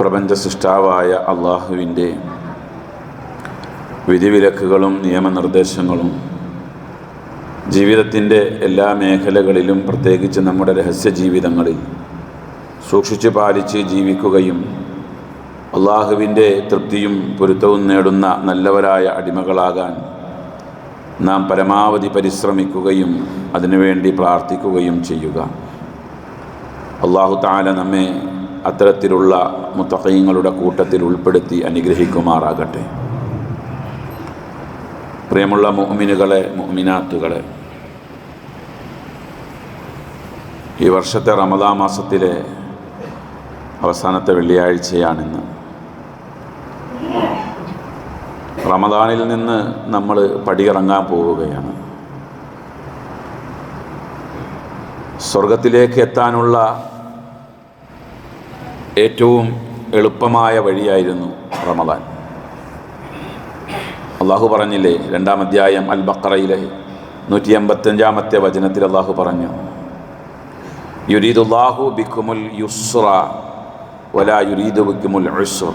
പ്രപഞ്ച സൃഷ്ടാവായ അള്ളാഹുവിന്റെ വിധിവിലക്കുകളും നിയമനിർദ്ദേശങ്ങളും ജീവിതത്തിന്റെ എല്ലാ മേഖലകളിലും പ്രത്യേകിച്ച് നമ്മുടെ രഹസ്യ ജീവിതങ്ങളിൽ സൂക്ഷിച്ചു പാലിച്ച് ജീവിക്കുകയും അള്ളാഹുവിന്റെ തൃപ്തിയും പൊരുത്തവും നേടുന്ന നല്ലവരായ അടിമകളാകാൻ നാം പരമാവധി പരിശ്രമിക്കുകയും അതിനുവേണ്ടി പ്രാർത്ഥിക്കുകയും ചെയ്യുക. അള്ളാഹു താല നമ്മെ അത്തരത്തിലുള്ള മുത്തഖീങ്ങളുടെ കൂട്ടത്തിൽ ഉൾപ്പെടുത്തി അനുഗ്രഹിക്കുമാറാകട്ടെ. പ്രിയമുള്ള മുഅ്മിനുകളെ മുഅ്മിനാത്തുകളെ ഈ വർഷത്തെ റമദാ മാസത്തിലെ അവസാനത്തെ വെള്ളിയാഴ്ചയാണിന്ന്. റമദാനിൽ നിന്ന് നമ്മൾ പടിയിറങ്ങാൻ പോവുകയാണ്. സ്വർഗത്തിലേക്ക് എത്താനുള്ള ഏറ്റവും എളുപ്പമായ വഴിയായിരുന്നു റമദാൻ. അള്ളാഹു പറഞ്ഞില്ലേ രണ്ടാം അധ്യായം അൽ ബക്കറയിലെ നൂറ്റി എൺപത്തഞ്ചാമത്തെ വചനത്തിൽ അള്ളാഹു പറഞ്ഞു യുരീദുല്ലാഹു ബിക്കുമുൽ യുസ്ര വല യുരീദു ബിക്കുമുൽ ഉസ്ര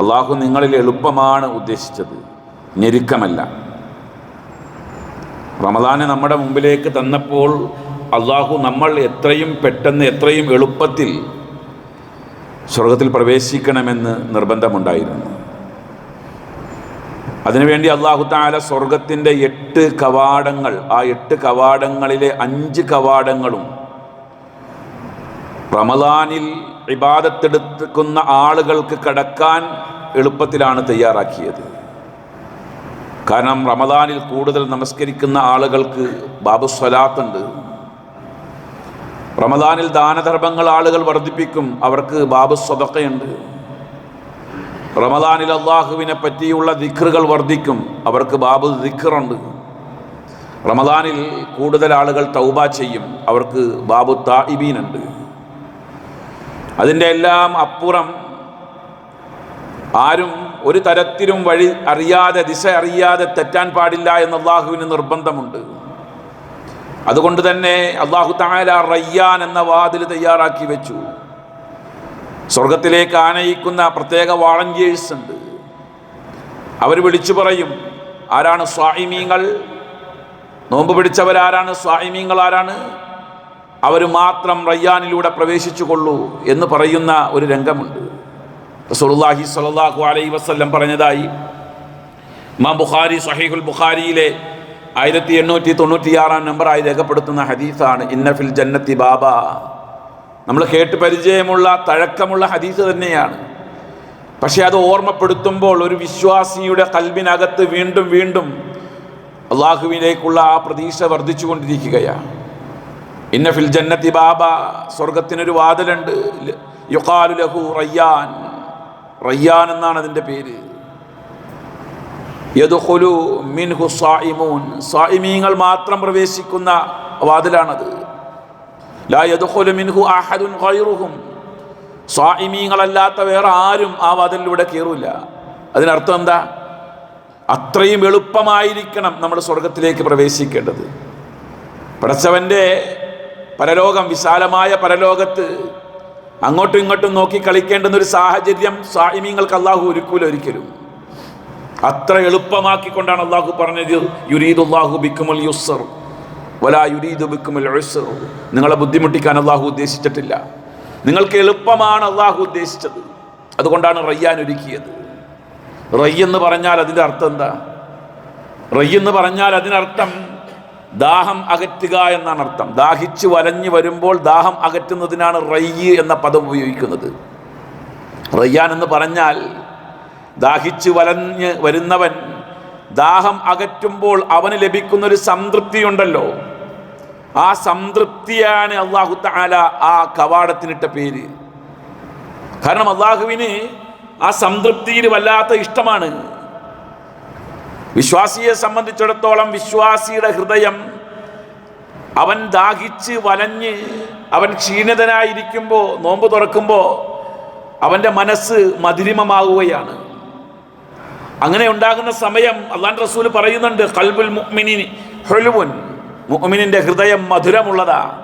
അള്ളാഹു നിങ്ങളിൽ എളുപ്പമാണ് ഉദ്ദേശിച്ചത് ഞെരുക്കമല്ല. റമദാനെ നമ്മുടെ മുമ്പിലേക്ക് തന്നപ്പോൾ അള്ളാഹു നമ്മൾ എത്രയും പെട്ടെന്ന് എത്രയും എളുപ്പത്തിൽ സ്വർഗത്തിൽ പ്രവേശിക്കണമെന്ന് നിർബന്ധമുണ്ടായിരുന്നു. അതിനുവേണ്ടി അള്ളാഹു താല സ്വർഗത്തിന്റെ എട്ട് കവാടങ്ങൾ ആ എട്ട് കവാടങ്ങളിലെ അഞ്ച് കവാടങ്ങളും റമദാനിൽ ഇബാദത്തെടുക്കുന്ന ആളുകൾക്ക് കടക്കാൻ എളുപ്പത്തിലാണ് തയ്യാറാക്കിയത്. കാരണം റമദാനിൽ കൂടുതൽ നമസ്കരിക്കുന്ന ആളുകൾക്ക് ബാബു സ്വലാത്തുണ്ട് റമദാനിൽ ദാനധർമ്മങ്ങൾ ആളുകൾ വർദ്ധിപ്പിക്കും. അവർക്ക് ബാബു സ്വതക്കയുണ്ട്. റമദാനിൽ അള്ളാഹുവിനെ പറ്റിയുള്ള ദിഖറുകൾ വർദ്ധിക്കും. അവർക്ക് ബാബു ദിഖറുണ്ട് റമദാനിൽ കൂടുതൽ ആളുകൾ തൗബ ചെയ്യും. അവർക്ക് ബാബു താഇബീനുണ്ട്. അതിന്റെ എല്ലാം അപ്പുറം ആരും ഒരു തരത്തിലും വഴി അറിയാതെ ദിശ അറിയാതെ തെറ്റാൻ പാടില്ല എന്ന് അള്ളാഹുവിന് നിർബന്ധമുണ്ട്. അതുകൊണ്ട് തന്നെ അള്ളാഹു താല റയ്യാൻ എന്ന വാതിൽ തയ്യാറാക്കി വെച്ചു. സ്വർഗത്തിലേക്ക് ആനയിക്കുന്ന പ്രത്യേക വാളണ്ടിയേഴ്സ് ഉണ്ട്. അവർ വിളിച്ചു പറയും ആരാണ് സ്വാഹിമീങ്ങൾ നോമ്പ് പിടിച്ചവരാരാണ് സ്വാഹിമീങ്ങൾ ആരാണ്? അവർ മാത്രം റയ്യാനിലൂടെ പ്രവേശിച്ചു കൊള്ളൂ എന്ന് പറയുന്ന ഒരു രംഗമുണ്ട്. റസൂലുള്ളാഹി സ്വല്ലല്ലാഹു അലൈഹി വസല്ലം പറഞ്ഞതായി. ഇമാം ബുഖാരി സഹീഹുൽ ബുഖാരിയിലെ ആയിരത്തി എണ്ണൂറ്റി തൊണ്ണൂറ്റിയാറാം നമ്പറായി രേഖപ്പെടുത്തുന്ന ഹദീസാണ് ഇന്നഫിൽ ജന്നത്തി ബാബ. നമ്മൾ കേട്ട് പരിചയമുള്ള തഴക്കമുള്ള ഹദീസ് തന്നെയാണ്. പക്ഷേ അത് ഓർമ്മപ്പെടുത്തുമ്പോൾ ഒരു വിശ്വാസിയുടെ കൽബിനകത്ത് വീണ്ടും വീണ്ടും അള്ളാഹുവിലേക്കുള്ള ആ പ്രതീക്ഷ വർദ്ധിച്ചുകൊണ്ടിരിക്കുകയാണ്. ഇന്നഫിൽ ജന്നത്തി ബാബ സ്വർഗത്തിനൊരു വാതിലുണ്ട്. യുക്കാലു ലഹു റയ്യാൻ. റയ്യാൻ എന്നാണ് അതിന്റെ പേര്. യദുഖുലു മിൻഹു സായിമൂൻ സായിമീങ്ങൾ മാത്രം പ്രവേശിക്കുന്ന വാതിലാണത്. ലാ യദുഹുലു മിൻഹു അഹദുൻ ഖൈറുഹും. സ്വായിമീങ്ങളല്ലാത്ത വേറെ ആരും ആ വാതിലിലൂടെ കയറൂല. അതിനർത്ഥം എന്താ? അത്രയും എളുപ്പമായിരിക്കണം നമ്മൾ സ്വർഗത്തിലേക്ക് പ്രവേശിക്കേണ്ടത്. പടച്ചവന്റെ പരലോകം വിശാലമായ പരലോകത്ത് അങ്ങോട്ടും ഇങ്ങോട്ടും നോക്കി കളിക്കേണ്ടുന്ന ഒരു സാഹചര്യം സാഹിമീങ്ങൾക്ക് അള്ളാഹു ഒരുക്കൂല ഒരിക്കലും. അത്ര എളുപ്പമാക്കിക്കൊണ്ടാണ് അള്ളാഹു പറഞ്ഞത് യുരീദുല്ലാഹു ബിക്കുമൽ യുസർ വലാ യുരീദു ബിക്കുമൽ ഉസർ. നിങ്ങളെ ബുദ്ധിമുട്ടിക്കാൻ അള്ളാഹു ഉദ്ദേശിച്ചിട്ടില്ല. നിങ്ങൾക്ക് എളുപ്പമാണ് അള്ളാഹു ഉദ്ദേശിച്ചത്. അതുകൊണ്ടാണ് റയ്യാൻ ഒരുക്കിയത്. റയ് എന്ന് പറഞ്ഞാൽ അതിന്റെ അർത്ഥം എന്താ? റയ് എന്ന് പറഞ്ഞാൽ അതിനർത്ഥം ദാഹം അകറ്റുക എന്നാണ് അർത്ഥം. ദാഹിച്ച് വലഞ്ഞു വരുമ്പോൾ ദാഹം അകറ്റുന്നതിനാണ് റയ്യ് എന്ന പദം ഉപയോഗിക്കുന്നത്. റയ്യാൻ എന്ന് പറഞ്ഞാൽ ദാഹിച്ച് വലഞ്ഞ് വരുന്നവൻ ദാഹം അകറ്റുമ്പോൾ അവന് ഒരു സംതൃപ്തിയുണ്ടല്ലോ. ആ സംതൃപ്തിയാണ് അള്ളാഹു താല ആ കവാടത്തിനിട്ട പേര്. കാരണം അള്ളാഹുവിന് ആ സംതൃപ്തിയിൽ വല്ലാത്ത ഇഷ്ടമാണ്. വിശ്വാസിയെ സംബന്ധിച്ചിടത്തോളം വിശ്വാസിയുടെ ഹൃദയം അവൻ ദാഹിച്ച് വലഞ്ഞ് അവൻ ക്ഷീണിതനായിരിക്കുമ്പോൾ നോമ്പ് തുറക്കുമ്പോൾ അവന്റെ മനസ്സ് മധുരിമമാവുകയാണ് അങ്ങനെ ഉണ്ടാകുന്ന സമയം അള്ളാൻ റസൂൽ പറയുന്നുണ്ട് കൽബുൽ മുഅ്മിനി ഹൊലുവുൻ. മുഅ്മിനിന്റെ ഹൃദയം മധുരമുള്ളതാ.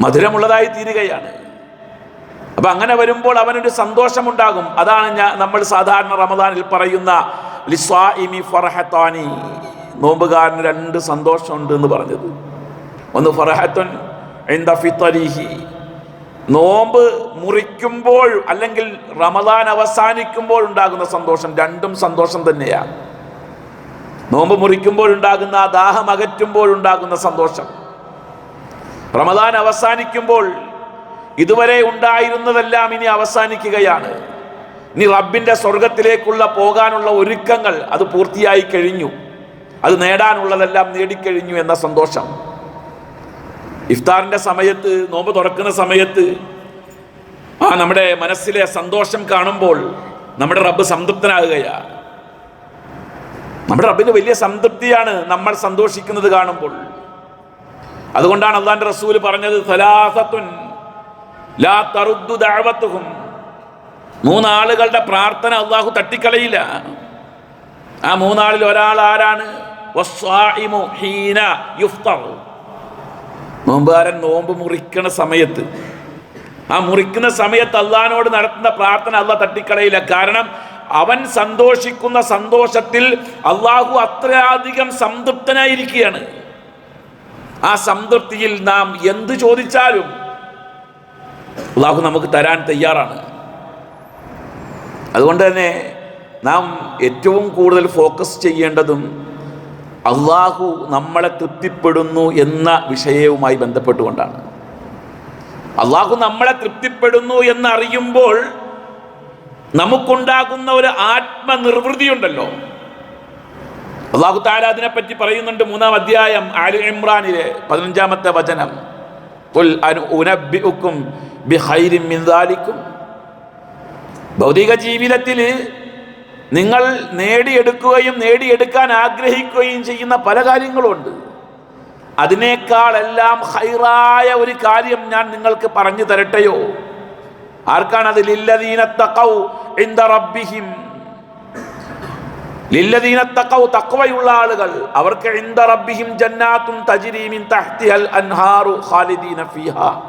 മധുരമുള്ളതായി തീരുകയാണ്. അപ്പം അങ്ങനെ വരുമ്പോൾ അവനൊരു സന്തോഷമുണ്ടാകും. അതാണ് ഞാൻ നമ്മൾ സാധാരണ റമദാനിൽ പറയുന്ന ലിസ്വാഇമി ഫറഹത്താനി. നോമ്പുകാരന് രണ്ട് സന്തോഷമുണ്ട് എന്ന് പറഞ്ഞത്. ഒന്ന് ഫറഹത്തുൻ ഫിത്തരിഹി. നോമ്പ് മുറിക്കുമ്പോൾ അല്ലെങ്കിൽ റമദാൻ അവസാനിക്കുമ്പോൾ ഉണ്ടാകുന്ന സന്തോഷം രണ്ടും സന്തോഷം തന്നെയാണ്. നോമ്പ് മുറിക്കുമ്പോൾ ഉണ്ടാകുന്ന ആ ദാഹം അകറ്റുമ്പോൾ ഉണ്ടാകുന്ന സന്തോഷം. റമദാൻ അവസാനിക്കുമ്പോൾ ഇതുവരെ ഉണ്ടായിരുന്നതെല്ലാം ഇനി അവസാനിക്കുകയാണ്. ഇനി റബ്ബിന്റെ സ്വർഗത്തിലേക്കുള്ള പോകാനുള്ള ഒരുക്കങ്ങൾ അത് പൂർത്തിയായി കഴിഞ്ഞു. അത് നേടാനുള്ളതെല്ലാം നേടിക്കഴിഞ്ഞു എന്ന സന്തോഷം. ഇഫ്താറിന്റെ സമയത്ത് നോമ്പ് തുറക്കുന്ന സമയത്ത് ആ നമ്മുടെ മനസ്സിലെ സന്തോഷം കാണുമ്പോൾ നമ്മുടെ റബ്ബ് സംതൃപ്തനാകുകയാണ് നമ്മുടെ റബ്ബിന് വലിയ സംതൃപ്തിയാണ് നമ്മൾ സന്തോഷിക്കുന്നത് കാണുമ്പോൾ. അതുകൊണ്ടാണ് അള്ളാന്റെ റസൂൽ പറഞ്ഞത് മൂന്നാളുകളുടെ പ്രാർത്ഥന അള്ളാഹു തട്ടിക്കളയില്ല. ആ മൂന്നാളിൽ ഒരാൾ ആരാണ്? ഹീന നോമ്പുകാരൻ നോമ്പ് മുറിക്കണ സമയത്ത്. ആ മുറിക്കുന്ന സമയത്ത് അള്ളഹാനോട് നടത്തുന്ന പ്രാർത്ഥന അല്ല തട്ടിക്കളയില്ല. കാരണം അവൻ സന്തോഷിക്കുന്ന സന്തോഷത്തിൽ അള്ളാഹു അത്രയധികം സംതൃപ്തനായിരിക്കുകയാണ്. ആ സംതൃപ്തിയിൽ നാം എന്ത് ചോദിച്ചാലും അള്ളാഹു നമുക്ക് തരാൻ തയ്യാറാണ്. അതുകൊണ്ട് തന്നെ നാം ഏറ്റവും കൂടുതൽ ഫോക്കസ് ചെയ്യേണ്ടതും അള്ളാഹു നമ്മളെ തൃപ്തിപ്പെടുന്നു എന്ന വിഷയവുമായി ബന്ധപ്പെട്ടുകൊണ്ടാണ്. അള്ളാഹു നമ്മളെ തൃപ്തിപ്പെടുന്നു എന്നറിയുമ്പോൾ നമുക്കുണ്ടാകുന്ന ഒരു ആത്മനിർവൃതിയുണ്ടല്ലോ അള്ളാഹു താല അതിനെപ്പറ്റി പറയുന്നുണ്ട് മൂന്നാം അധ്യായം ആലി ഇമ്രാനിലെ പതിനഞ്ചാമത്തെ വചനം. "ഖുൽ അനു- ഉനബ്ബിഉക്കും ബിഖൈരിൻ മിൻ ദാലിക്കും." ഭൗതിക ജീവിതത്തിൽ നിങ്ങൾ നേടിയെടുക്കുകയും നേടിയെടുക്കാൻ ആഗ്രഹിക്കുകയും ചെയ്യുന്ന പല കാര്യങ്ങളുമുണ്ട് അതിനേക്കാളെല്ലാം ഹൈറായ ഒരു കാര്യം ഞാൻ നിങ്ങൾക്ക് പറഞ്ഞു തരട്ടെയോ? ആർക്കാണ് അത്? റബ്ബിഹിം. തഖ്വയുള്ള ആളുകൾ അവർക്ക് റബ്ബിഹിം ജന്നാത്തും തജിരീമിൻ മിൻ തഹ്തിഹൽ അൻഹാറു ഖാലിദീന ഫീഹാ.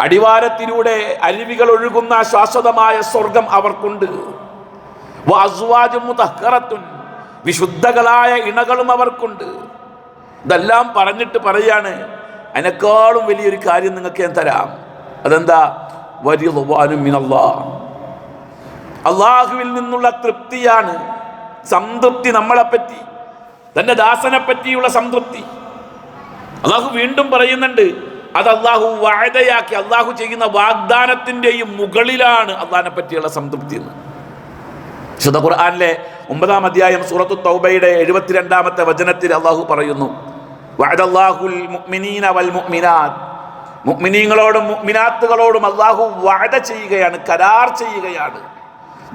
അടിവാരത്തിലൂടെ അരുവികൾ ഒഴുകുന്ന ശാശ്വതമായ സ്വർഗം അവർക്കുണ്ട്. മുതഹ്ഹറത്തുൻ വിശുദ്ധകളായ ഇണകളും അവർക്കുണ്ട്. ഇതെല്ലാം പറഞ്ഞിട്ട് പറയാണ് അതിനേക്കാളും വലിയൊരു കാര്യം നിങ്ങൾക്ക് ഞാൻ തരാം. അതെന്താ? വലിയ അള്ളാഹുവിൽ നിന്നുള്ള തൃപ്തിയാണ് സംതൃപ്തി നമ്മളെപ്പറ്റി തന്റെ ദാസനെ പറ്റിയുള്ള സംതൃപ്തി. അള്ളാഹു വീണ്ടും പറയുന്നുണ്ട് അത് അള്ളാഹു വായതയാക്കി അള്ളാഹു ചെയ്യുന്ന വാഗ്ദാനത്തിന്റെയും മുകളിലാണ് അള്ളാഹിനെ പറ്റിയുള്ള സംതൃപ്തി എന്ന്. വിശുദ്ധ ഖുർആാനിലെ ഒമ്പതാം അധ്യായം സൂറത്തു തൗബയുടെ എഴുപത്തിരണ്ടാമത്തെ വചനത്തിൽ അള്ളാഹു പറയുന്നു മുഅ്മിനീങ്ങളോടും മുഅ്മിനാത്തുകളോടും അള്ളാഹു വാഴ ചെയ്യുകയാണ് കരാർ ചെയ്യുകയാണ്.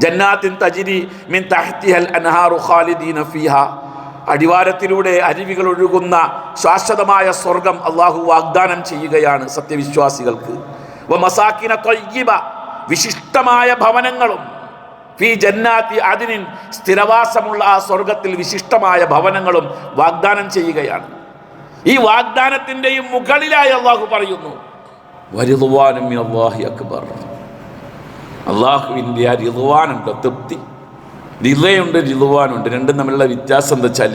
ജന്നാത്തിൻ തജിരി മിൻ തഹ്തിഹൽ അൻഹാറു ഖാലിദീന ഫീഹ. അടിവാരത്തിലൂടെ അരുവികൾ ഒഴുകുന്ന ശാശ്വതമായ സ്വർഗം അള്ളാഹു വാഗ്ദാനം ചെയ്യുകയാണ് സത്യവിശ്വാസികൾക്ക്. വിശിഷ്ടമായ ഭവനങ്ങളും ഫി ജന്നാത്തി അതിനിൻ സ്ഥിരവാസമുള്ള ആ സ്വർഗത്തിൽ വിശിഷ്ടമായ ഭവനങ്ങളും വാഗ്ദാനം ചെയ്യുകയാണ്. ഈ വാഗ്ദാനത്തിന്റെയും മുകളിലായി അള്ളാഹു പറയുന്നു വരുതുവാനും അള്ളാഹി അക്ബർ. അള്ളാഹുവിന്റെ ആ റിതുവാനുണ്ട് തൃപ്തി. റിതയുണ്ട് റിതുവാനുണ്ട് രണ്ടും തമ്മിലുള്ള വ്യത്യാസം എന്താ വെച്ചാൽ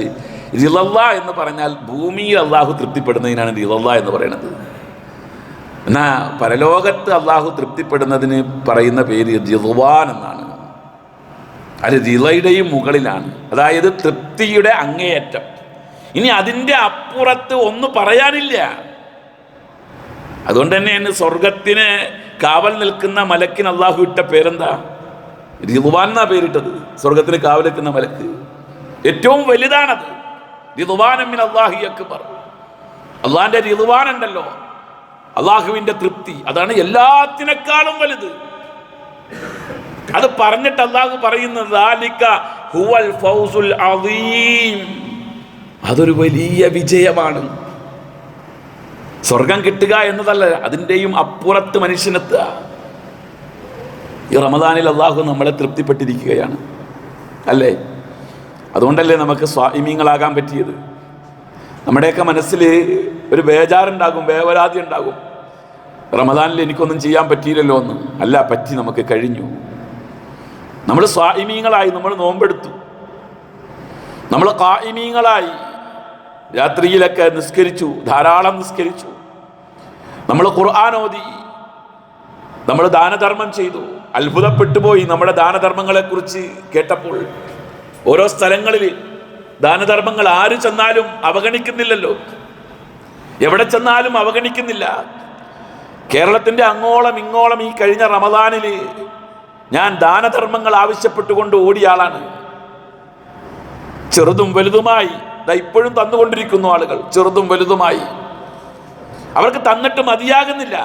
റിലല്ല എന്ന് പറഞ്ഞാൽ ഭൂമിയിൽ അള്ളാഹു തൃപ്തിപ്പെടുന്നതിനാണ് റിലല്ല എന്ന് പറയുന്നത്. എന്നാ പരലോകത്ത് അള്ളാഹു തൃപ്തിപ്പെടുന്നതിന് പറയുന്ന പേര് റിതുവാൻ എന്നാണ്. അത് ദിലയുടെയും മുകളിലാണ്. അതായത് തൃപ്തിയുടെ അങ്ങേയറ്റം. ഇനി അതിന്റെ അപ്പുറത്ത് ഒന്നും പറയാനില്ല. അതുകൊണ്ട് തന്നെ എന്നെ സ്വർഗത്തിന് കാവൽ നിൽക്കുന്ന മലക്കിന് അള്ളാഹു ഇട്ട പേരെന്താ? റിതുവാൻ എന്നാ പേരിട്ടത്? സ്വർഗത്തിന് കാവൽ നിൽക്കുന്ന മലക്ക്. ഏറ്റവും വലുതാണത്. റിതുവാനമ്മിൻ അള്ളാഹു അക്ബർ. അള്ളാഹിന്റെ റിതുവാൻ ഉണ്ടല്ലോ. അള്ളാഹുവിന്റെ തൃപ്തി. അതാണ് എല്ലാത്തിനേക്കാളും വലുത്. അത് പറഞ്ഞിട്ട് അള്ളാഹു പറയുന്നത് "ദാലിക ഹുവൽ ഫൗസുൽ അദീം." അതൊരു വലിയ വിജയമാണ്. സ്വർഗം കിട്ടുക എന്നതല്ല അതിന്റെയും അപ്പുറത്ത് മനുഷ്യനെത്തുക ഈ റമദാനിൽ അള്ളാഹു നമ്മളെ തൃപ്തിപ്പെട്ടിരിക്കുകയാണ്. അല്ലേ? അതുകൊണ്ടല്ലേ നമുക്ക് സ്വാമിങ്ങളാകാൻ പറ്റിയത്? നമ്മുടെയൊക്കെ മനസ്സിൽ ഒരു ബേജാറുണ്ടാകും വേവരാതി ഉണ്ടാകും റമദാനിൽ എനിക്കൊന്നും ചെയ്യാൻ പറ്റിയില്ലല്ലോ എന്ന്. അല്ല പറ്റി നമുക്ക് കഴിഞ്ഞു. നമ്മൾ സ്വാഹിമീങ്ങളായി നമ്മൾ നോമ്പെടുത്തു. നമ്മൾ കായിമീങ്ങളായി രാത്രിയിലൊക്കെ നിസ്കരിച്ചു ധാരാളം നിസ്കരിച്ചു. നമ്മൾ ഖുർആൻ ഓതി. നമ്മൾ ദാനധർമ്മം ചെയ്തു. അത്ഭുതപ്പെട്ടുപോയി നമ്മുടെ ദാനധർമ്മങ്ങളെക്കുറിച്ച് കേട്ടപ്പോൾ. ഓരോ സ്ഥലങ്ങളിൽ ദാനധർമ്മങ്ങൾ ആര് ചെന്നാലും അവഗണിക്കുന്നില്ലല്ലോ. എവിടെ ചെന്നാലും അവഗണിക്കുന്നില്ല. കേരളത്തിന്റെ അങ്ങോളം ഇങ്ങോളം ഈ കഴിഞ്ഞ റമദാനിൽ ഞാൻ ദാനധർമ്മങ്ങൾ ആവശ്യപ്പെട്ടുകൊണ്ട് ഓടിയ ആളാണ്. ചെറുതും വലുതുമായി ഇപ്പോഴും തന്നുകൊണ്ടിരിക്കുന്നു ആളുകൾ ചെറുതും വലുതുമായി. അവർക്ക് തന്നിട്ട് മതിയാകുന്നില്ല.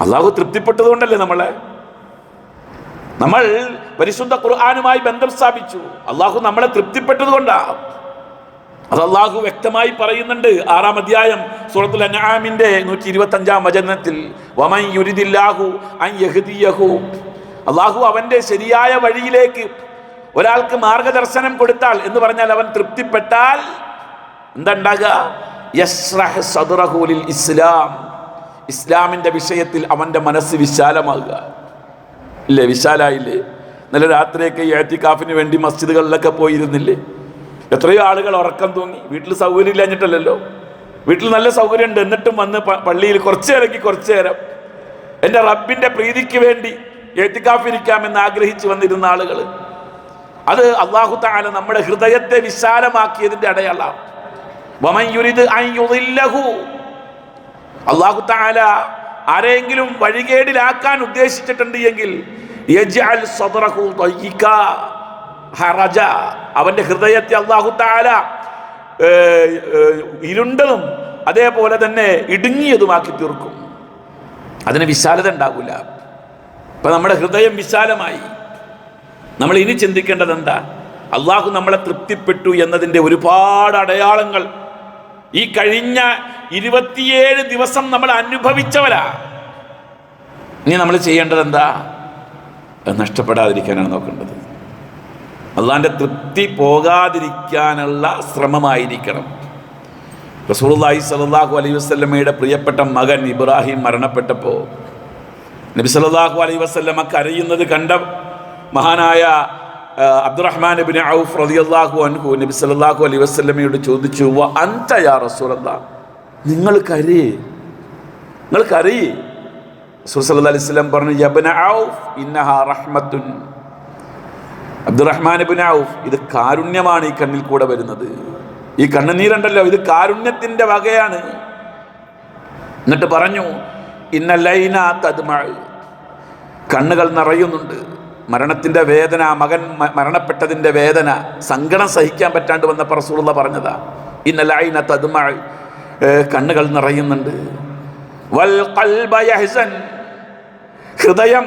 അള്ളാഹു തൃപ്തിപ്പെട്ടതുകൊണ്ടല്ലേ നമ്മളെ? നമ്മൾ പരിശുദ്ധ ഖുർആാനുമായി ബന്ധം സ്ഥാപിച്ചു. അള്ളാഹു നമ്മളെ തൃപ്തിപ്പെട്ടത് കൊണ്ടാ അത് അള്ളാഹു വ്യക്തമായി പറയുന്നുണ്ട്. ആറാം അധ്യായം സൂറത്തുൽ അനാമിന്റെ നൂറ്റി ഇരുപത്തി അഞ്ചാം വചനത്തിൽ അള്ളാഹു അവന്റെ ശരിയായ വഴിയിലേക്ക് ഒരാൾക്ക് മാർഗദർശനം കൊടുത്താൽ എന്ന് പറഞ്ഞാൽ അവൻ തൃപ്തിപ്പെട്ടാൽ എന്താണ്ടാകുക ഇസ്ലാം. ഇസ്ലാമിന്റെ വിഷയത്തിൽ അവന്റെ മനസ്സ് വിശാലമാകുക. ഇല്ലേ? വിശാലായില്ലേ? നല്ല രാത്രിയൊക്കെ ഈ ഏത്തിക്കാഫിന് വേണ്ടി മസ്ജിദുകളിലൊക്കെ പോയിരുന്നില്ലേ? എത്രയോ ആളുകൾ ഉറക്കം തൂങ്ങി. വീട്ടിൽ സൗകര്യം ഇല്ലാഞ്ഞിട്ടല്ലല്ലോ. വീട്ടിൽ നല്ല സൗകര്യം ഉണ്ട് എന്നിട്ടും വന്ന് പള്ളിയിൽ കുറച്ച് ഇറങ്ങി കുറച്ച് നേരം. എന്റെ റബ്ബിന്റെ പ്രീതിക്ക് വേണ്ടി ഏത്തിക്കാഫിരിക്കാമെന്ന് ആഗ്രഹിച്ചു വന്നിരുന്ന ആളുകൾ അത് അള്ളാഹു താല നമ്മുടെ ഹൃദയത്തെ വിശാലമാക്കിയതിന്റെ അടയാളാണ്. അള്ളാഹു താല ആരെങ്കിലും വഴികേടിലാക്കാൻ ഉദ്ദേശിച്ചിട്ടുണ്ട് എങ്കിൽ ഹറജ. അവന്റെ ഹൃദയത്തെ അള്ളാഹു താല ഇരുണ്ടതും അതേപോലെ തന്നെ ഇടുങ്ങിയതുമാക്കി തീർക്കും. അതിന് വിശാലത ഉണ്ടാകില്ല ഇപ്പൊ നമ്മുടെ ഹൃദയം വിശാലമായി. നമ്മൾ ഇനി ചിന്തിക്കേണ്ടത് എന്താ? അള്ളാഹു നമ്മളെ തൃപ്തിപ്പെട്ടു എന്നതിന്റെ ഒരുപാട് അടയാളങ്ങൾ. ഈ കഴിഞ്ഞ ഇരുപത്തിയേഴ് ദിവസം നമ്മൾ അനുഭവിച്ചവരാ. ഇനി നമ്മൾ ചെയ്യേണ്ടത് എന്താ? നഷ്ടപ്പെടാതിരിക്കാനാണ് നോക്കേണ്ടത്. അള്ളാഹിന്റെ തൃപ്തി പോകാതിരിക്കാനുള്ള ശ്രമമായിരിക്കണം. റസൂലുള്ളാഹി സലാഹു അലൈഹി വസ്ലമയുടെ പ്രിയപ്പെട്ട മകൻ ഇബ്രാഹിം മരണപ്പെട്ടപ്പോൾ നബി സലാഹു അലൈഹി വസല്ലമ കരയുന്നത് കണ്ട മഹാനായ അബ്ദുറഹ്മാൻ ബിൻ ഔഫ് റളിയല്ലാഹു അൻഹു നബി സല്ലല്ലാഹു അലൈഹി വസല്ലമയോട് ചോദിച്ചു വ അൻത യാ റസൂലല്ലാഹ് നിങ്ങൾ കരയേ. നിങ്ങൾ കരയേ. റസൂൽ സല്ലല്ലാഹു അലൈഹി പറഞ്ഞു യബ്ന ഔഫ് ഇന്നഹാ റഹ്മത്തുൻ. അബ്ദുറഹ്മാൻ ബിൻ ഔഫ് ഇത് കാരുണ്യമാണ് ഈ കണ്ണിൽ കൂടെ വരുന്നത്. ഈ കണ്ണുനീരുണ്ടല്ലോ ഇത് കാരുണ്യത്തിന്റെ വകയാണ്. എന്നിട്ട് പറഞ്ഞു ഇന്ന ലൈന കണ്ണുകൾ നിറയുന്നുണ്ട്. മരണത്തിന്റെ വേദന മകൻ മരണപ്പെട്ടതിന്റെ വേദന സങ്കടം സഹിക്കാൻ പറ്റാണ്ട് വന്ന റസൂലുള്ള പറഞ്ഞതാ ഇന്ന ലൈന തദ്മഴ കണ്ണുകൾ നിറയുന്നുണ്ട്. വൽ ഹൃദയം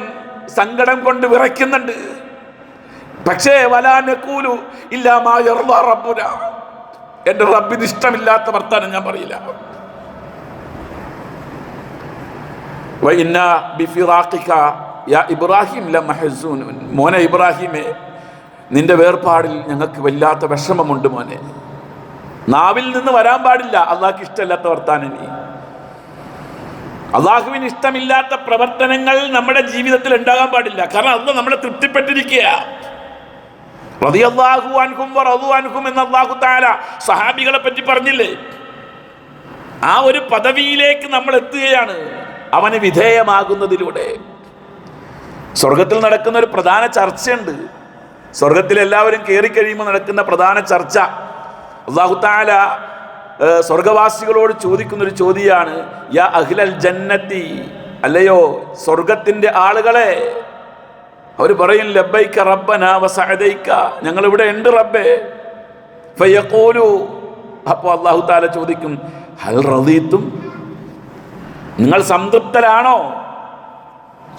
സങ്കടം കൊണ്ട് വിറയ്ക്കുന്നുണ്ട്. പക്ഷേ വലാനക്കൂലു ഇല്ലാമായ റബ്ബുന. എന്റെ റബ്ബിന് ഇഷ്ടമില്ലാത്ത വർത്താനം ഞാൻ പറയില്ല. ഇബ്രാഹിം മോനെ ഇബ്രാഹിമേ നിന്റെ വേർപാടിൽ ഞങ്ങൾക്ക് വല്ലാത്ത വിഷമമുണ്ട് മോനെ. നാവിൽ നിന്ന് വരാൻ പാടില്ല അള്ളാഹ്ക്ക് ഇഷ്ടമില്ലാത്ത വർത്താനം നീ അള്ളാഹുവിന് ഇഷ്ടമില്ലാത്ത പ്രവർത്തനങ്ങൾ നമ്മുടെ ജീവിതത്തിൽ ഉണ്ടാകാൻ പാടില്ല. കാരണം അത് നമ്മളെ തൃപ്തിപ്പെട്ടിരിക്കുക അൻകും അൻകും എന്ന സഹാബികളെ പറ്റി പറഞ്ഞില്ലേ? ആ ഒരു പദവിയിലേക്ക് നമ്മൾ എത്തുകയാണ് അവന് വിധേയമാകുന്നതിലൂടെ. സ്വർഗത്തിൽ നടക്കുന്ന ഒരു പ്രധാന ചർച്ചയുണ്ട്. സ്വർഗത്തിൽ എല്ലാവരും കയറി കഴിയുമ്പോൾ നടക്കുന്ന പ്രധാന ചർച്ച. അള്ളാഹു താല സ്വർഗവാസികളോട് ചോദിക്കുന്ന ഒരു ചോദ്യമാണ് യാ അഖിലൽ ജന്നത്തി? അല്ലയോ സ്വർഗത്തിന്റെ ആളുകളെ അവർ പറയും ലബ്ബൈക്ക റബ്ബന വസഅദൈക്ക ഞങ്ങൾ ഇവിടെ ഉണ്ട് റബ്ബേ. ഫയഖൂലു. അപ്പോൾ അള്ളാഹു താല ചോദിക്കും ഹൽ റദീത്തും? നിങ്ങൾ സംതൃപ്തരാണോ?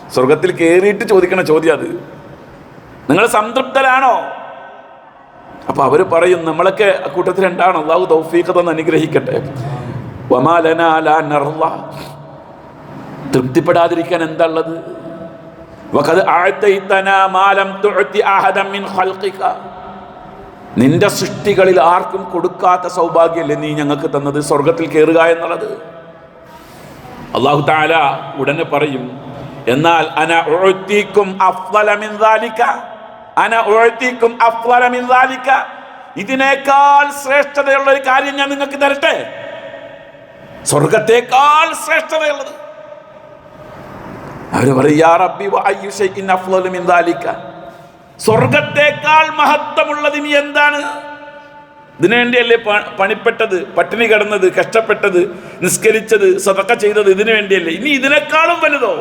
സ്വർഗത്തിൽ കയറിയിട്ട് ചോദിക്കണ ചോദ്യം അത്. നിങ്ങൾ സംതൃപ്തരാണോ? അപ്പൊ അവർ പറയും നമ്മളൊക്കെ കൂട്ടത്തിൽ രണ്ടാണ് അള്ളാഹു തൗഫീഖ് തന്നെ അനുഗ്രഹിക്കട്ടെ. വമാലന. തൃപ്തിപ്പെടാതിരിക്കാൻ എന്താ ഉള്ളത്? നിന്റെ സൃഷ്ടികളിൽ ആർക്കും കൊടുക്കാത്ത സൗഭാഗ്യമല്ലേ നീ ഞങ്ങൾക്ക് തന്നത്? സ്വർഗത്തിൽ കയറുക എന്നുള്ളത്. അള്ളാഹു താല ഉടനെ പറയും എന്നാൽ അന അഫ്ലമിന്ദാലിക്ക അന അഫ്ലമിന്ദാലിക്ക ഇതിനേക്കാൾ ശ്രേഷ്ഠതയുള്ള ഒരു കാര്യം ഞാൻ നിങ്ങൾക്ക് തരട്ടെ? സ്വർഗത്തേക്കാൾ ശ്രേഷ്ഠതയുള്ളത്. അവർ പറയും "യാ വ അയ്യു ശൈഇൻ അഫ്ളലു മിൻ ദാലിക." സ്വർഗത്തേക്കാൾ മഹത്വമുള്ളത് ഇനി എന്താണ്? ഇതിനുവേണ്ടിയല്ലേ പണിപ്പെട്ടത് പട്ടിണി കിടന്നത് കഷ്ടപ്പെട്ടത് നിസ്കരിച്ചത് സതക്ക ചെയ്തത് ഇതിനു വേണ്ടിയല്ലേ? ഇനി ഇതിനേക്കാളും വലുതോ?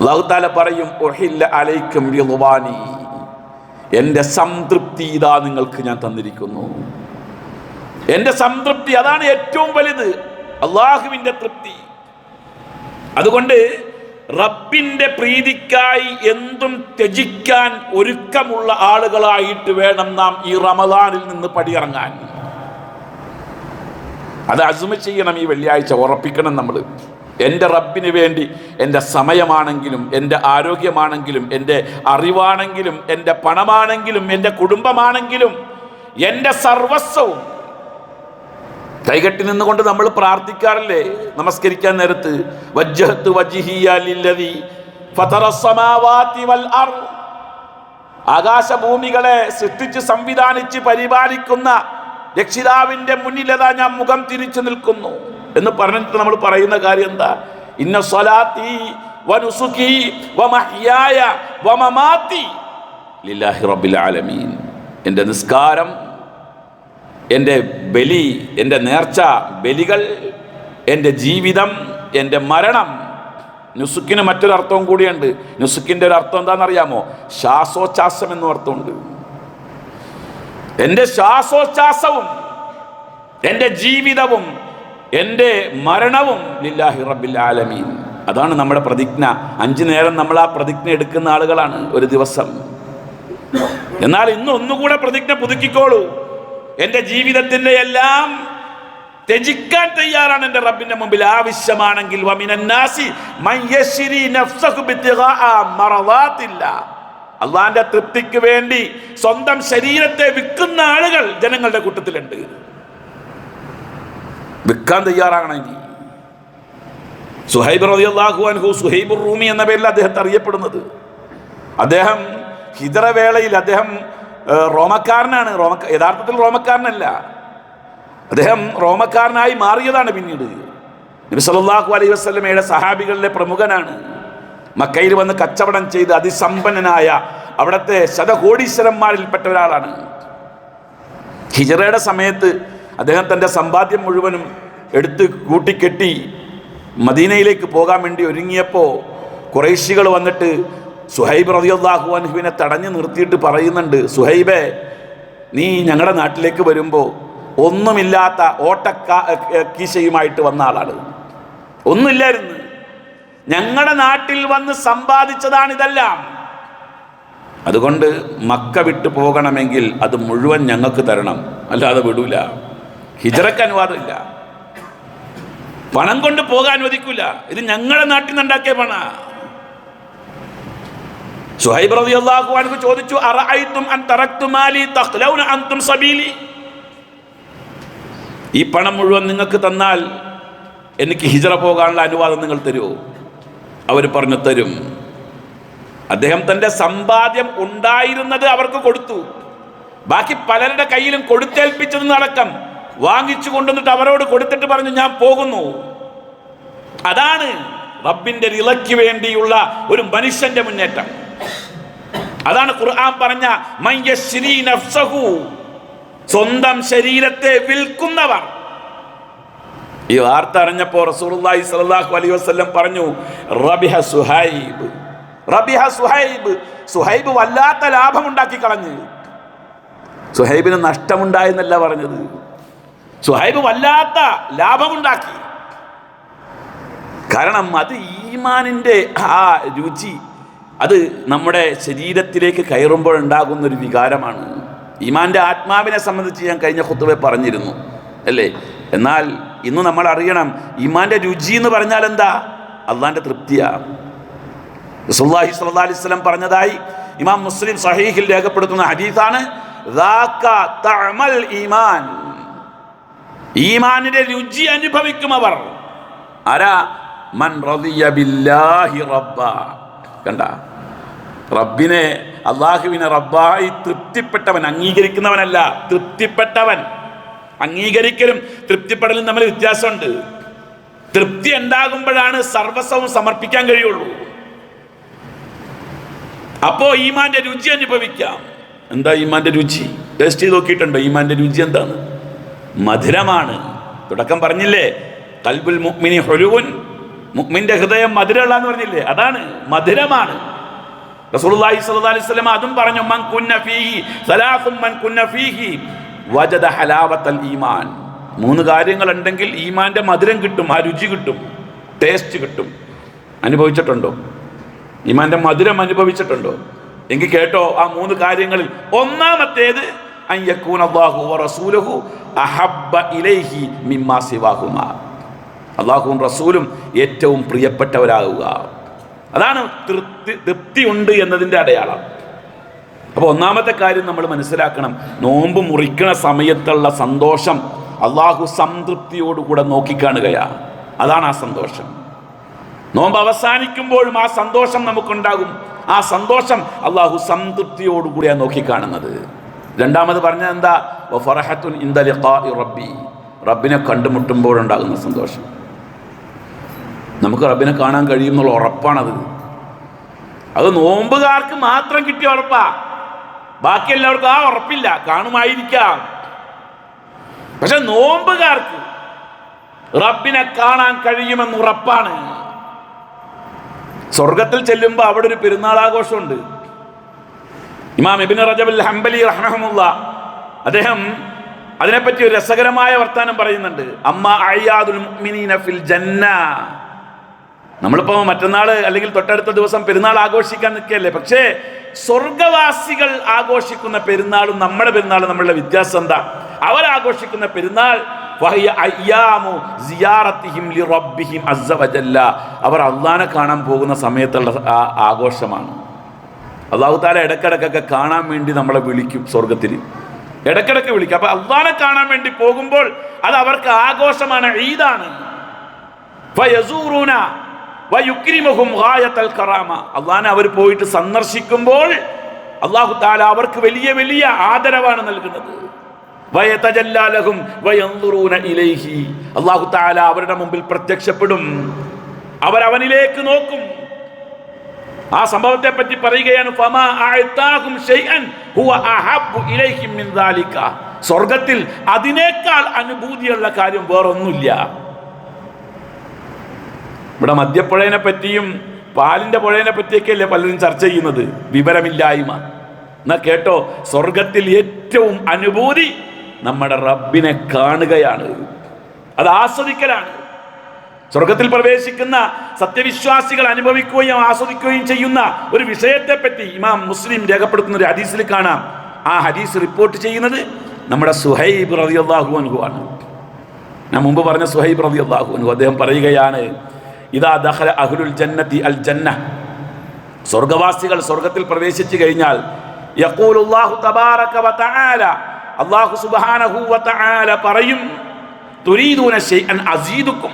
അള്ളാഹുത്താല പറയും "ഉഹില്ല അലൈക്കും റിദ്വാനി." എന്റെ സംതൃപ്തി ഇതാ നിങ്ങൾക്ക് ഞാൻ തന്നിരിക്കുന്നു. എന്റെ സംതൃപ്തി അതാണ് ഏറ്റവും വലുത്. അള്ളാഹുവിന്റെ തൃപ്തി. അതുകൊണ്ട് റബ്ബിന്റെ പ്രീതിക്കായി എന്തും ത്യജിക്കാൻ ഒരുക്കമുള്ള ആളുകളായിട്ട് വേണം നാം ഈ റമദാനിൽ നിന്ന് പടിയിറങ്ങാൻ. അത് അസുമ ചെയ്യണം ഈ വെള്ളിയാഴ്ച ഉറപ്പിക്കണം നമ്മൾ എന്റെ റബ്ബിന് വേണ്ടി എന്റെ സമയമാണെങ്കിലും എന്റെ ആരോഗ്യമാണെങ്കിലും എന്റെ അറിവാണെങ്കിലും എന്റെ പണമാണെങ്കിലും എന്റെ കുടുംബമാണെങ്കിലും എന്റെ സർവസ്വവും കൈകെട്ടി നിന്നുകൊണ്ട് നമ്മൾ പ്രാർത്ഥിക്കാറില്ലേ? നമസ്കരിക്കാൻ നേരത്ത്. വജ്ജഹത്ത് വജിഹിയാലില്ലതി ആകാശഭൂമികളെ സൃഷ്ടിച്ച് സംവിധാനിച്ച് പരിപാലിക്കുന്ന രക്ഷിതാവിന്റെ മുന്നിലതാ ഞാൻ മുഖം തിരിച്ചു നിൽക്കുന്നു? എന്ന് പറഞ്ഞിട്ട് നമ്മൾ പറയുന്ന കാര്യം എന്താ? ഇന്ന സ്വലാത്തി വനുസുഖി വമഹ്യായ വമമാതി ലില്ലാഹി റബ്ബിൽ ആലമീൻ. എന്റെ നിസ്കാരം എന്റെ ബലി എന്റെ നേർച്ച ബലികൾ എന്റെ ജീവിതം എന്റെ മരണം. നുസുക്കിന് മറ്റൊരർത്ഥവും കൂടിയുണ്ട്. നുസുക്കിന്റെ ഒരു അർത്ഥം എന്താണെന്നറിയാമോ? ശ്വാസോച്ഛ്വാസം എന്നും അർത്ഥമുണ്ട്. എന്റെ ശ്വാസോച്ഛ്വാസവും എന്റെ ജീവിതവും എന്റെ മരണവും ലില്ലാഹി റബ്ബിൽ ആലമീൻ. അതാണ് നമ്മുടെ പ്രതിജ്ഞ. അഞ്ചു നേരം നമ്മൾ ആ പ്രതിജ്ഞ എടുക്കുന്ന ആളുകളാണ് ഒരു ദിവസം. എന്നാൽ ഇന്ന് ഒന്നുകൂടെ പ്രതിജ്ഞ പുതുക്കിക്കോളൂ. എന്റെ ജീവിതത്തിന്റെ എല്ലാം ത്യജിക്കാൻ തയ്യാറാണ് എന്റെ റബ്ബിന്റെ മുമ്പിൽ. ആവശ്യമാണെങ്കിൽ അള്ളാന്റെ തൃപ്തിക്ക് വേണ്ടി സ്വന്തം ശരീരത്തെ വിൽക്കുന്ന ആളുകൾ ജനങ്ങളുടെ കൂട്ടത്തിലുണ്ട്. വിൽക്കാൻ തയ്യാറാകണമെങ്കിൽ സുഹൈബ് റളിയല്ലാഹു അൻഹു സുഹൈബുർ റൂമി എന്ന പേരിൽ അദ്ദേഹത്തെ അറിയപ്പെടുന്നത്. അദ്ദേഹം ഹിതറവേളയിൽ അദ്ദേഹം റോമക്കാരനാണ്. റോമ യഥാർത്ഥത്തിൽ റോമക്കാരനല്ല. അദ്ദേഹം റോമക്കാരനായി മാറിയതാണ് പിന്നീട്. നബി സല്ലല്ലാഹു അലൈഹി വസല്ലമയുടെ സഹാബികളിലെ പ്രമുഖനാണ്. മക്കയിൽ വന്ന് കച്ചവടം ചെയ്ത് അതിസമ്പന്നനായ അവിടുത്തെ ശതകോടീശ്വരന്മാരിൽപ്പെട്ട ഒരാളാണ്. ഹിജറയുടെ സമയത്ത് അദ്ദേഹം തന്റെ സമ്പാദ്യം മുഴുവനും എടുത്ത് കൂട്ടിക്കെട്ടി മദീനയിലേക്ക് പോകാൻ വേണ്ടി ഒരുങ്ങിയപ്പോൾ കുറേശികൾ വന്നിട്ട് സുഹൈബ് റളിയല്ലാഹു അൻഹുവിനെ തടഞ്ഞു നിർത്തിയിട്ട് പറയുന്നുണ്ട് സുഹൈബേ നീ ഞങ്ങളുടെ നാട്ടിലേക്ക് വരുമ്പോൾ ഒന്നുമില്ലാത്ത ഓട്ടക്കാ കീശയുമായിട്ട് വന്ന ആളാണ്. ഒന്നുമില്ലായിരുന്നു. ഞങ്ങളുടെ നാട്ടിൽ വന്ന് സമ്പാദിച്ചതാണ് ഇതെല്ലാം. അതുകൊണ്ട് മക്ക വിട്ടു പോകണമെങ്കിൽ അത് മുഴുവൻ ഞങ്ങൾക്ക് തരണം. അല്ലാതെ വിടൂല. ഹിജറക്ക് അനുവാദമില്ല പണം കൊണ്ട് പോകാൻ അനുവദിക്കില്ല ഇത് ഞങ്ങളുടെ നാട്ടിൽ നിന്നുണ്ടാക്കിയ പണ. സുഹൈബ് റളിയല്ലാഹു അൻഹു ചോദിച്ചു അറഅയ്തും അൻ തറക്തു മാലി തഖ്ലൗന അൻതും സബീലി? ഈ പണം മുഴുവൻ നിങ്ങൾക്ക് തന്നാൽ എനിക്ക് ഹിജറ പോകാനുള്ള അനുവാദം നിങ്ങൾ തരുമോ? അവർ പറഞ്ഞു തരും. അദ്ദേഹം തന്റെ സമ്പാദ്യം ഉണ്ടായിരുന്നത് അവർക്ക് കൊടുത്തു. ബാക്കി പലരുടെ കയ്യിലും കൊടുത്തേൽപ്പിച്ചതെന്ന് അടക്കം വാങ്ങിച്ചു കൊണ്ടുവന്നിട്ട് അവരോട് കൊടുത്തിട്ട് പറഞ്ഞു ഞാൻ പോകുന്നു. അതാണ് റബ്ബിന്റെ റിളയ്ക്ക് വേണ്ടിയുള്ള ഒരു മനുഷ്യന്റെ മുന്നേറ്റം. അതാണ് ഖുർആൻ പറഞ്ഞ സ്വന്തം ശരീരത്തെ വിൽക്കുന്നവർ. ഈ വാർത്ത അറിഞ്ഞപ്പോ റസൂലുള്ളാഹി സ്വല്ലല്ലാഹു അലൈഹി വസല്ലം പറഞ്ഞു റബിഹ സുഹൈബ് റബിഹ സുഹൈബ് സുഹൈബ് വല്ലാത്ത ലാഭമുണ്ടാക്കി കളഞ്ഞു സുഹൈബിന് നഷ്ടമുണ്ടായെന്നല്ല പറഞ്ഞത് സുഹൈബ് വല്ലാത്ത ലാഭമുണ്ടാക്കി കാരണം അത് ഈമാനിന്റെ ആ രുചി അത് നമ്മുടെ ശരീരത്തിലേക്ക് കയറുമ്പോൾ ഉണ്ടാകുന്ന ഒരു വികാരമാണ്. ഈമാന്റെ ആത്മാവിനെ സംബന്ധിച്ച് ഞാൻ കഴിഞ്ഞ കുത്തുവെ പറഞ്ഞിരുന്നു അല്ലേ? എന്നാൽ ഇന്ന് നമ്മൾ അറിയണം ഈമാന്റെ രുചി എന്ന് പറഞ്ഞാൽ എന്താ? അള്ളാന്റെ തൃപ്തിയാണ് റസൂലുള്ളാഹി സ്വല്ലല്ലാഹി അലൈഹി വസല്ലം പറഞ്ഞതായി ഇമാം മുസ്ലിം സഹീഹിൽ രേഖപ്പെടുത്തുന്ന ഹദീസാണ് "ദാക തഅമൽ ഈമാൻ. ഈമാനിന്റെ രുചി അനുഭവിക്കും ആരാ? മൻ ബില്ലാഹി റബ്ബ. കണ്ട. റബ്ബിനെ അള്ളാഹുവിനെ റബ്ബായി തൃപ്തിപ്പെട്ടവൻ അംഗീകരിക്കുന്നവനല്ല തൃപ്തിപ്പെട്ടവൻ. അംഗീകരിക്കലും തൃപ്തിപ്പെടലും തമ്മിൽ വ്യത്യാസമുണ്ട്. തൃപ്തി ഉണ്ടാകുമ്പോഴാണ് സർവസ്വവും സമർപ്പിക്കാൻ കഴിയുള്ളൂ. അപ്പോ ഈമാന്റെ രുചി അനുഭവിക്കാം. എന്താ ഈമാന്റെ രുചി? ടേസ്റ്റ് ചെയ്ത് നോക്കിയിട്ടുണ്ടോ? ഈമാന്റെ രുചി എന്താണ്? മധുരമാണ്. തുടക്കം പറഞ്ഞില്ലേ? കൽബുൽ മുക്മിനി ഹൊരുവുൻ മുക്മിന്റെ ഹൃദയം മധുരമുള്ള എന്ന് പറഞ്ഞില്ലേ? അതാണ് മധുരമാണ്. റസൂലുള്ളാഹി സ്വല്ലല്ലാഹി അലൈഹി വസല്ലം അതും പറഞ്ഞു മൻ കുന്ന ഫീഹി മൻ കുന്ന ഫീഹി വജദ ഈമാൻ. മൂന്ന് കാര്യങ്ങൾ ഉണ്ടെങ്കിൽ ഈമാന്റെ മധുരം കിട്ടും ആ രുചി കിട്ടും ടേസ്റ്റ് കിട്ടും. അനുഭവിച്ചിട്ടുണ്ടോ? ഈമാന്റെ മധുരം അനുഭവിച്ചിട്ടുണ്ടോ? എങ്കിൽ കേട്ടോ ആ മൂന്ന് കാര്യങ്ങളിൽ ഒന്നാമത്തേത് വ റസൂലുഹു അഹബ്ബ ഇലൈഹി മിമ്മാ സിവാഹുമാ. അള്ളാഹുവും റസൂലും ഏറ്റവും പ്രിയപ്പെട്ടവരാകുക. അതാണ് തൃപ്തി തൃപ്തിയുണ്ട് എന്നതിന്റെ അടയാളം. അപ്പോൾ ഒന്നാമത്തെ കാര്യം നമ്മൾ മനസ്സിലാക്കണം. നോമ്പ് മുറിക്കണ സമയത്തുള്ള സന്തോഷം അള്ളാഹു സംതൃപ്തിയോടുകൂടെ നോക്കിക്കാണുകയാണ്. അതാണ് ആ സന്തോഷം. നോമ്പ് അവസാനിക്കുമ്പോഴും ആ സന്തോഷം നമുക്കുണ്ടാകും. ആ സന്തോഷം അള്ളാഹു സംതൃപ്തിയോടുകൂടിയാണ് നോക്കിക്കാണുന്നത്. രണ്ടാമത് പറഞ്ഞത് എന്താ? റബ്ബി. റബ്ബിനെ കണ്ടുമുട്ടുമ്പോഴുണ്ടാകുന്ന സന്തോഷം. നമുക്ക് റബ്ബിനെ കാണാൻ കഴിയും എന്നുള്ള ഉറപ്പാണത്. അത് നോമ്പുകാർക്ക് മാത്രം കിട്ടിയ ഉറപ്പാ. ബാക്കി എല്ലാവർക്കും ആ ഉറപ്പില്ല. കാണുമായിരിക്കാം. പക്ഷെ നോമ്പുകാർക്ക് റബ്ബിനെ കാണാൻ കഴിയുമെന്ന് ഉറപ്പാണ്. സ്വർഗത്തിൽ ചെല്ലുമ്പോൾ അവിടെ ഒരു പെരുന്നാൾ ആഘോഷമുണ്ട് ഇമാം ഇബിൻ റജബുൽ ഹംബലി റഹ്മഹമുല്ല അദ്ദേഹം അതിനെപ്പറ്റി ഒരു രസകരമായ വർത്താനം പറയുന്നുണ്ട്. അമ്മ അയ്യാദുൽ ഫിൽ ജന്ന. നമ്മളിപ്പോ മറ്റന്നാൾ അല്ലെങ്കിൽ തൊട്ടടുത്ത ദിവസം പെരുന്നാൾ ആഘോഷിക്കാൻ നിൽക്കുകയല്ലേ? പക്ഷേ സ്വർഗവാസികൾ ആഘോഷിക്കുന്ന പെരുന്നാളും നമ്മുടെ പെരുന്നാളും നമ്മളുടെ വ്യത്യാസം എന്താ? അവരാഘോഷിക്കുന്ന പെരുന്നാൾ അവർ അള്ളാനെ കാണാൻ പോകുന്ന സമയത്തുള്ള ആഘോഷമാണ്. അള്ളാഹു താല ഇടക്കിടക്കൊക്കെ കാണാൻ വേണ്ടി നമ്മളെ വിളിക്കും സ്വർഗത്തിൽ ഇടക്കിടക്ക് വിളിക്കും. അപ്പൊ അള്ളാനെ കാണാൻ വേണ്ടി പോകുമ്പോൾ അത് അവർക്ക് ആഘോഷമാണ് ഈദാണ്. അള്ളാനെ അവർ പോയിട്ട് സന്ദർശിക്കുമ്പോൾ അള്ളാഹു താല അവർക്ക് വലിയ വലിയ ആദരവാണ് നൽകുന്നത്. അള്ളാഹു താല അവരുടെ മുമ്പിൽ പ്രത്യക്ഷപ്പെടും. അവരവനിലേക്ക് നോക്കും. ആ സംഭവത്തെ പറ്റി പറയുകയാണ് സ്വർഗത്തിൽ അതിനേക്കാൾ അനുഭൂതിയുള്ള കാര്യം വേറൊന്നുമില്ല. ഇവിടെ മദ്യപ്പുഴയെ പറ്റിയും പാലിന്റെ പുഴയെ പറ്റിയൊക്കെയല്ലേ പലരും ചർച്ച ചെയ്യുന്നത്. വിവരമില്ലായ്മ. എന്നാ കേട്ടോ സ്വർഗത്തിൽ ഏറ്റവും അനുഭൂതി നമ്മുടെ റബ്ബിനെ കാണുകയാണ്. അത് ആസ്വദിക്കലാണ്. സ്വർഗത്തിൽ പ്രവേശിക്കുന്ന സത്യവിശ്വാസികൾ അനുഭവിക്കുകയും ആസ്വദിക്കുകയും ചെയ്യുന്ന ഒരു വിഷയത്തെ പറ്റി ഇമാം മുസ്ലിം രേഖപ്പെടുത്തുന്ന ഒരു ഹദീസിൽ കാണാം. ആ ഹദീസ് റിപ്പോർട്ട് ചെയ്യുന്നത് നമ്മുടെ സുഹൈബ് റളിയല്ലാഹു അൻഹു ആണ്. ഞാൻ മുമ്പ് പറഞ്ഞ സുഹൈബ് റളിയല്ലാഹു അൻഹു അദ്ദേഹം പറയുകയാണ് ഇതാ ദഖല അഹ്ലുൽ ജന്നത്തി അൽ ജന്ന. സ്വർഗവാസികൾ സ്വർഗത്തിൽ പ്രവേശിച്ചു കഴിഞ്ഞാൽ യഖൂലുല്ലാഹു തബാറക വ തആല അല്ലാഹു സുബ്ഹാനഹു വ തആല പറയും തുരീദൂന ശൈഅൻ അസീദുക്കും.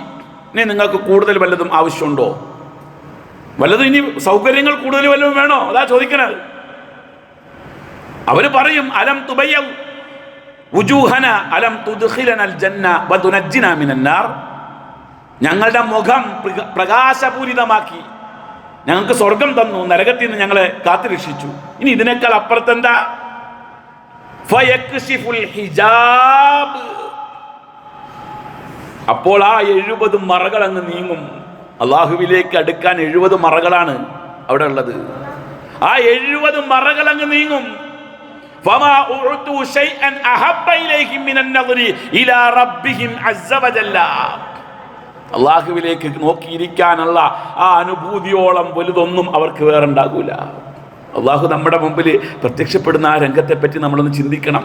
ഇനി നിങ്ങൾക്ക് കൂടുതൽ വല്ലതും ആവശ്യമുണ്ടോ? വല്ലതും ഇനി സൗകര്യങ്ങൾ കൂടുതൽ വല്ലതും വേണോ? അതാ ചോദിക്കണത്. അവർ പറയും അലം തുബയ്യ വുജൂഹന അലം തുദ്ഖിലനൽ ജന്ന വതുനജ്ജിന മിനൻ നാർ? ഞങ്ങളുടെ മുഖം പ്രകാശപൂരിതമാക്കി. ഞങ്ങൾക്ക് സ്വർഗം തന്നു നരകത്തിൽ നിന്ന് ഞങ്ങളെ കാത്തുരക്ഷിച്ചു. ഇനി ഇതിനേക്കാൾ അപ്പുറത്തെന്താ? ഹിജാബ്. അപ്പോൾ ആ എഴുപത് മറകൾ അങ്ങ് നീങ്ങും. അള്ളാഹുവിലേക്ക് അടുക്കാൻ എഴുപത് മറകളാണ് അവിടെ ഉള്ളത്. ആ എഴുപത് മറകൾ അങ്ങ് നീങ്ങും. ഫമാ അള്ളാഹുവിലേക്ക് നോക്കിയിരിക്കാനുള്ള ആ അനുഭൂതിയോളം വലുതൊന്നും അവർക്ക് വേറെ ഉണ്ടാകൂല അള്ളാഹു നമ്മുടെ മുമ്പിൽ പ്രത്യക്ഷപ്പെടുന്ന ആ രംഗത്തെപ്പറ്റി നമ്മളൊന്ന് ചിന്തിക്കണം.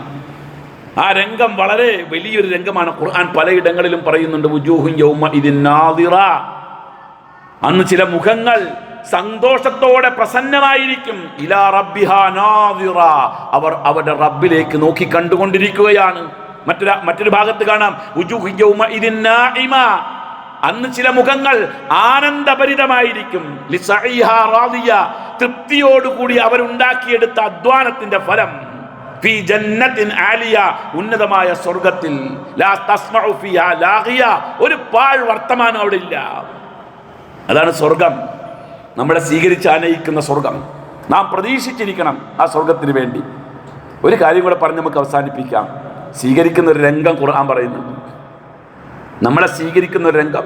ആ രംഗം വളരെ വലിയൊരു രംഗമാണ്. ഖുർആൻ പലയിടങ്ങളിലും പറയുന്നുണ്ട് അന്ന് ചില മുഖങ്ങൾ സന്തോഷത്തോടെ പ്രസന്നമായിരിക്കും ഇലാ റബ്ബിഹാ നാദിറ. അവർ അവരുടെ റബ്ബിലേക്ക് നോക്കി കണ്ടുകൊണ്ടിരിക്കുകയാണ്. മറ്റൊരു മറ്റൊരു ഭാഗത്ത് കാണാം. വുജൂഹു യൗമ അന്ന് ചില മുഖങ്ങൾ ആനന്ദഭരിതമായിരിക്കും. തൃപ്തിയോടുകൂടി അവരുണ്ടാക്കിയെടുത്ത അധ്വാനത്തിന്റെ ഫലം ആലിയ ഉന്നതമായ സ്വർഗത്തിൽ ഒരു പാഴ് വർത്തമാനം അവിടെ ഇല്ല. അതാണ് സ്വർഗം നമ്മളെ സ്വീകരിച്ച് ആനയിക്കുന്ന സ്വർഗം നാം പ്രതീക്ഷിച്ചിരിക്കണം ആ സ്വർഗത്തിന് വേണ്ടി. ഒരു കാര്യം കൂടെ പറഞ്ഞ് നമുക്ക് അവസാനിപ്പിക്കാം. സ്വീകരിക്കുന്ന ഒരു രംഗം ഖുർആൻ പറയുന്നുണ്ട്. നമ്മളെ സ്വീകരിക്കുന്ന ഒരു രംഗം.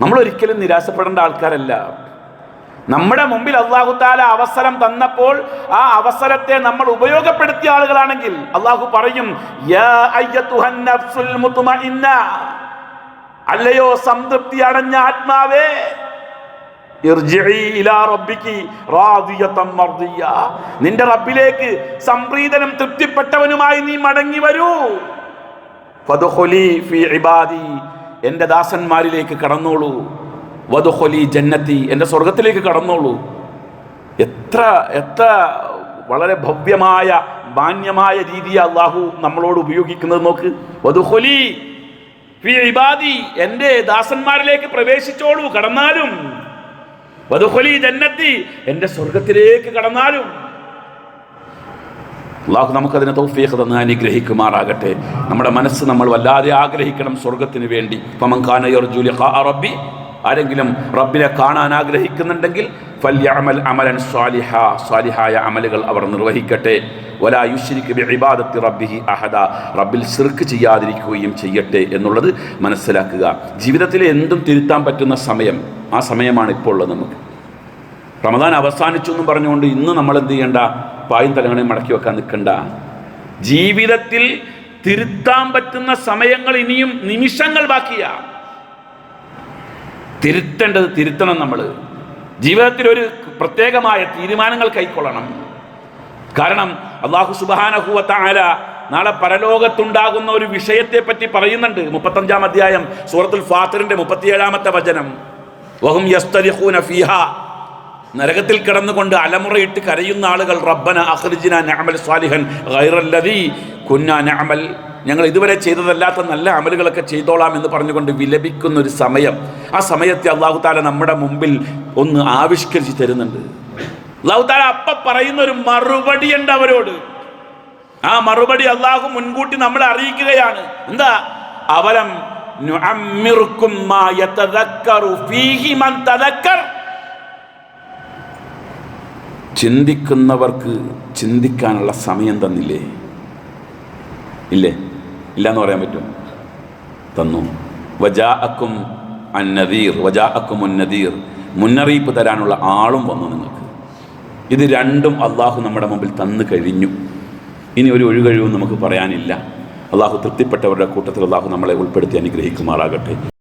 നമ്മൾ ഒരിക്കലും നിരാശപ്പെടേണ്ട ആൾക്കാരല്ല. നമ്മുടെ മുമ്പിൽ അള്ളാഹു താല അവസരം തന്നപ്പോൾ ആ അവസരത്തെ നമ്മൾ ഉപയോഗപ്പെടുത്തിയ ആളുകളാണെങ്കിൽ അള്ളാഹു പറയും "യാ അയ്യത്തുഹൻ നഫ്സുൽ അല്ലയോ സംതൃപ്തി അടഞ്ഞ ആത്മാവേ. നിന്റെ റബ്ബിലേക്ക് സംപ്രീതനും തൃപ്തിപ്പെട്ടവനുമായി നീ മടങ്ങി വരൂ. ഫദ്ഖുലി ഫി ഇബാദി എന്റെ ദാസന്മാരിലേക്ക് കടന്നോളൂ. വധുഹൊലി ജന്നത്തി എന്റെ സ്വർഗത്തിലേക്ക് കടന്നോളൂ. എത്ര എത്ര വളരെ ഭവ്യമായ മാന്യമായ രീതി അള്ളാഹു നമ്മളോട് ഉപയോഗിക്കുന്നത് നോക്ക്. വധുഹൊലി ഫി ഇബാദി എന്റെ ദാസന്മാരിലേക്ക് പ്രവേശിച്ചോളൂ കടന്നാലും. വധുഹൊലി ജന്നത്തി എന്റെ സ്വർഗത്തിലേക്ക് കടന്നാലും. അള്ളാഹു നമുക്കതിനെ തൗഫീഖ് തന്ന് അനുഗ്രഹിക്കുമാറാകട്ടെ. നമ്മുടെ മനസ്സ് നമ്മൾ വല്ലാതെ ആഗ്രഹിക്കണം സ്വർഗത്തിന് വേണ്ടി. യർജുലി റബ്ബി. ആരെങ്കിലും റബ്ബിനെ കാണാൻ ആഗ്രഹിക്കുന്നുണ്ടെങ്കിൽ ഫല്യഅമൽ അമലൻ സ്വാലിഹ. സ്വാലിഹായ അമലുകൾ അവർ നിർവഹിക്കട്ടെ. വലാ യുശ്രിക് ബി ഇബാദത്തി റബ്ബിഹി അഹദ. റബ്ബിൽ സിർക്ക് ചെയ്യാതിരിക്കുകയും ചെയ്യട്ടെ എന്നുള്ളത് മനസ്സിലാക്കുക. ജീവിതത്തിൽ എന്തും തിരുത്താൻ പറ്റുന്ന സമയം. ആ സമയമാണ് ഇപ്പോൾ ഉള്ളത് നമുക്ക്. റമദാൻ അവസാനിച്ചു എന്നും പറഞ്ഞുകൊണ്ട് ഇന്ന് നമ്മൾ എന്ത് ചെയ്യണ്ട? പായും തലങ്ങളെ മടക്കി വെക്കാൻ നിൽക്കണ്ട. ജീവിതത്തിൽ തിരുത്താൻ പറ്റുന്ന സമയങ്ങൾ ഇനിയും നിമിഷങ്ങൾ ബാക്കിയാ. തിരുത്തേണ്ടത് തിരുത്തണം നമ്മൾ. ജീവിതത്തിൽ ഒരു പ്രത്യേകമായ തീരുമാനങ്ങൾ കൈക്കൊള്ളണം. കാരണം അള്ളാഹു സുബാനഹുവത്താല നാളെ പരലോകത്തുണ്ടാകുന്ന ഒരു വിഷയത്തെ പറ്റി പറയുന്നുണ്ട്. മുപ്പത്തഞ്ചാം അധ്യായം സൂറത്തുൽ ഫാത്തിറിന്റെ മുപ്പത്തിയേഴാമത്തെ വചനം. വഹും നരകത്തിൽ കിടന്നുകൊണ്ട് അലമുറയിട്ട് കരയുന്ന ആളുകൾ റബ്ബന അഹ്റിജിന നഅമൽ സ്വാലിഹൻ ഗൈറല്ലദീ കുന്ന നഅമൽ. ഞങ്ങൾ ഇതുവരെ ചെയ്തതല്ലാത്ത നല്ല അമലുകളൊക്കെ ചെയ്തോളാം എന്ന് പറഞ്ഞുകൊണ്ട് വിലപിക്കുന്ന ഒരു സമയം. ആ സമയത്തെ അള്ളാഹു താല നമ്മുടെ മുമ്പിൽ ഒന്ന് ആവിഷ്കരിച്ച് തരുന്നുണ്ട്. അള്ളാഹു താല അപ്പ പറയുന്ന ഒരു മറുപടി ഉണ്ട് അവരോട്. ആ മറുപടി അള്ളാഹു മുൻകൂട്ടി നമ്മളെ അറിയിക്കുകയാണ്. എന്താ? അവലം ചിന്തിക്കുന്നവർക്ക് ചിന്തിക്കാനുള്ള സമയം തന്നില്ലേ? ഇല്ലേ? ഇല്ല എന്ന് പറയാൻ പറ്റും തന്നു. വജാ അക്കും അന്നദീർ വജാ അക്കും ഉന്നദീർ മുന്നറിയിപ്പ് തരാനുള്ള ആളും വന്നു നിങ്ങൾക്ക്. ഇത് രണ്ടും അള്ളാഹു നമ്മുടെ മുമ്പിൽ തന്നു കഴിഞ്ഞു. ഇനി ഒരു ഒഴികഴിവും നമുക്ക് പറയാനില്ല. അള്ളാഹു തൃപ്തിപ്പെട്ടവരുടെ കൂട്ടത്തിൽ അള്ളാഹു നമ്മളെ ഉൾപ്പെടുത്തി അനുഗ്രഹിക്കുമാറാകട്ടെ.